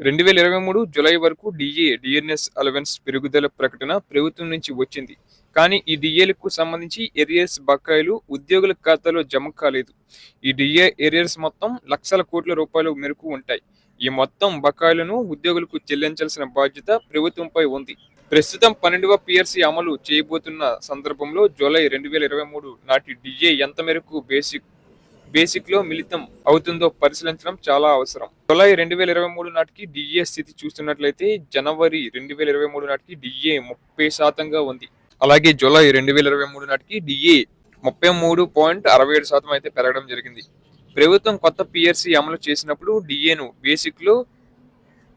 రెండు వేల ఇరవై మూడు జులై వరకు డిఏ డిఎన్ఎస్ అలవెన్స్ పెరుగుదల ప్రకటన ప్రభుత్వం నుంచి వచ్చింది. కానీ ఈ డిఏలకు సంబంధించి ఎరియర్స్ బకాయిలు ఉద్యోగుల ఖాతాలో జమ కాలేదు. ఈ డిఏ ఎరియర్స్ మొత్తం లక్షల కోట్ల రూపాయల మేరకు ఉంటాయి. ఈ మొత్తం బకాయిలను ఉద్యోగులకు చెల్లించాల్సిన బాధ్యత ప్రభుత్వంపై ఉంది. ప్రస్తుతం పన్నెండవ పిఆర్సీ అమలు చేయబోతున్న సందర్భంలో జూలై రెండు వేల ఇరవై మూడు నాటి డిఏ ఎంత మేరకు బేసిక్ బేసిక్లో మిళితం అవుతుందో పరిశీలించడం చాలా అవసరం. జులై రెండు వేల ఇరవై మూడు నాటికి డిఏ స్థితి చూస్తున్నట్లయితే జనవరి రెండు వేల ఇరవై మూడు నాటికి డిఏ ముప్పై శాతంగా ఉంది. అలాగే జూలై రెండు వేల ఇరవై మూడు నాటికి డిఏ ముప్పై మూడు పాయింట్ అరవై ఏడు శాతం అయితే పెరగడం జరిగింది. ప్రభుత్వం కొత్త పిఆర్సీ అమలు చేసినప్పుడు డిఏను బేసిక్లో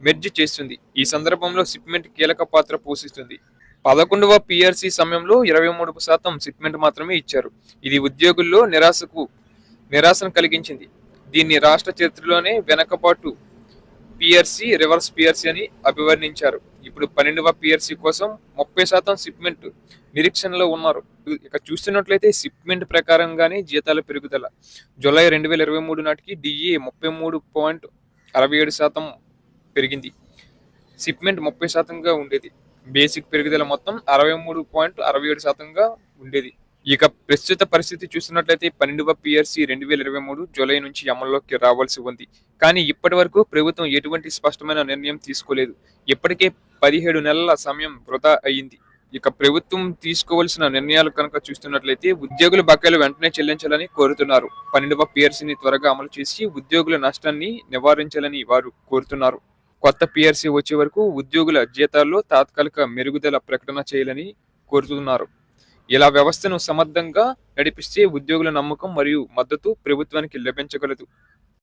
మెర్జ్ చేస్తుంది. ఈ సందర్భంలో సిప్మెంట్ కీలక పాత్ర పోషిస్తుంది. పదకొండవ పిఆర్సీ సమయంలో ఇరవై మూడు శాతం సిప్మెంట్ మాత్రమే ఇచ్చారు. ఇది ఉద్యోగుల్లో నిరాశకు నిరాశను కలిగించింది. దీన్ని రాష్ట్ర చరిత్రలోనే వెనకపాటు పిఆర్సీ రివర్స్ పిఆర్సీ అని అభివర్ణించారు. ఇప్పుడు పన్నెండవ పిఆర్సీ కోసం ముప్పై శాతం సిప్మెంట్ నిరీక్షణలో ఉన్నారు. ఇక చూస్తున్నట్లయితే సిప్మెంట్ ప్రకారంగానే జీతాల పెరుగుదల. జూలై రెండు వేల ఇరవై మూడు నాటికి డిఏ ముప్పై మూడు పాయింట్ అరవై ఏడు శాతం పెరిగింది. సిప్మెంట్ ముప్పై శాతంగా ఉండేది. బేసిక్ పెరుగుదల మొత్తం అరవై మూడు పాయింట్ అరవై ఏడు శాతంగా ఉండేది. ఇక ప్రస్తుత పరిస్థితి చూస్తున్నట్లయితే పన్నెండవ పిఆర్సీ రెండు వేల ఇరవై మూడు జూలై నుంచి అమల్లోకి రావాల్సి ఉంది. కానీ ఇప్పటి వరకు ప్రభుత్వం ఎటువంటి స్పష్టమైన నిర్ణయం తీసుకోలేదు. ఇప్పటికే పదిహేడు నెలల సమయం వృధా అయింది. ఇక ప్రభుత్వం తీసుకోవాల్సిన నిర్ణయాలు కనుక చూస్తున్నట్లయితే ఉద్యోగుల బకాయిలు వెంటనే చెల్లించాలని కోరుతున్నారు. పన్నెండవ పిఆర్సీని త్వరగా అమలు చేసి ఉద్యోగుల నష్టాన్ని నివారించాలని వారు కోరుతున్నారు. కొత్త పిఆర్సీ వచ్చే వరకు ఉద్యోగుల జీతాల్లో తాత్కాలిక మెరుగుదల ప్రకటన చేయాలని కోరుతున్నారు. ఇలా వ్యవస్థను సమర్థంగా నడిపిస్తే ఉద్యోగుల నమ్మకం మరియు మద్దతు ప్రభుత్వానికి లభించగలదు.